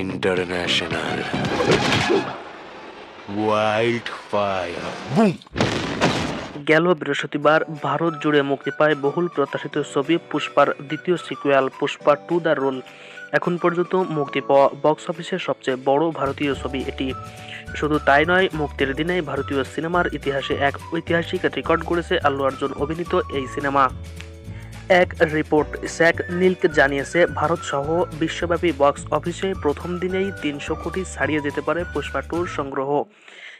International wild fire broom গেল বৃহস্পতিবার ভারত জুড়ে মুক্তি পায় বহুল প্রত্যাশিত ছবি পুষ্পার দ্বিতীয় sequel Pushpa two the rule. এখন পর্যন্ত মুক্তি পাওয়া বক্স অফিসের সবচেয়ে বড় ভারতীয় ছবি এটি। শুধু তাই নয় মুক্তির দিনেই ভারতীয় সিনেমার ইতিহাসে এক ঐতিহাসিক রেকর্ড করেছে আল্লু অর্জুন অভিনীত এই সিনেমা। এক রিপোর্ট স্যাক নীলক জানিয়েছে ভারত সহ বিশ্বব্যাপী বক্স অফিসে প্রথম দিনেই তিনশো কোটি ছাড়িয়ে যেতে পারে পুষ্পা টুর সংগ্রহ।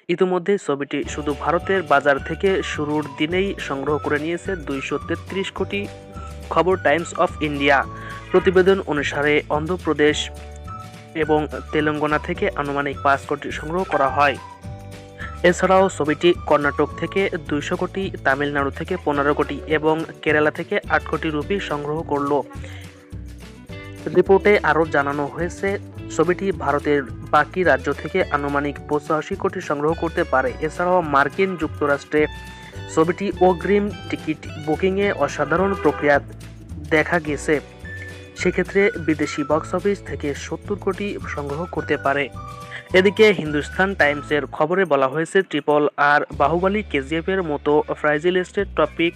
ইতিমধ্যে ছবিটি শুধু ভারতের বাজার থেকে শুরুর দিনেই সংগ্রহ করে নিয়েছে দুইশো তেত্রিশ কোটি। খবর টাইমস অফ ইন্ডিয়া। প্রতিবেদন অনুসারে অন্ধ্রপ্রদেশ এবং তেলেঙ্গানা থেকে আনুমানিক পাঁচ কোটি সংগ্রহ করা হয়। এছাড়াও ছবিটি কর্ণাটক থেকে দুইশো কোটি, তামিলনাড়ু থেকে পনেরো কোটি এবং কেরালা থেকে আট কোটি রুপি সংগ্রহ করল। রিপোর্টে আরও জানানো হয়েছে, ছবিটি ভারতের বাকি রাজ্য থেকে আনুমানিক পঁচাশি কোটি সংগ্রহ করতে পারে। এছাড়াও মার্কিন যুক্তরাষ্ট্রে ছবিটি অগ্রিম টিকিট বুকিংয়ে অসাধারণ প্রক্রিয়া দেখা গেছে। সেক্ষেত্রে বিদেশি বক্স অফিস থেকে সত্তর কোটি সংগ্রহ করতে পারে। এদিকে হিন্দুস্তান টাইমসের খবরে বলা হয়েছে, ট্রিপল আর বাহুবলী কেজিএফ এর মতো ফ্রাইজিলিস্টের টপিক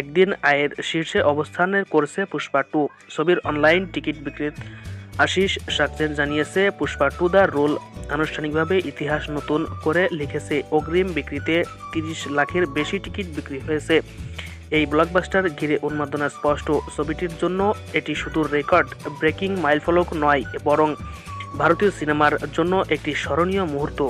একদিন আয়ের শীর্ষে অবস্থানের করেছে পুষ্পা টু। ছবির অনলাইন টিকিট বিক্রিত আশিস সাকসেন জানিয়েছে, পুষ্পা টু দ্য রোল আনুষ্ঠানিকভাবে ইতিহাস নতুন করে লিখেছে। অগ্রিম বিক্রিতে তিরিশ লাখের বেশি টিকিট বিক্রি হয়েছে। এই ব্লকবাস্টার ঘিরে উন্মাদনা স্পষ্ট। ছবিটির জন্য এটি শুধু রেকর্ড, ব্রেকিং মাইলফলক নয়, বরং ভারতীয় সিনেমার জন্য একটি স্মরণীয় মুহূর্ত।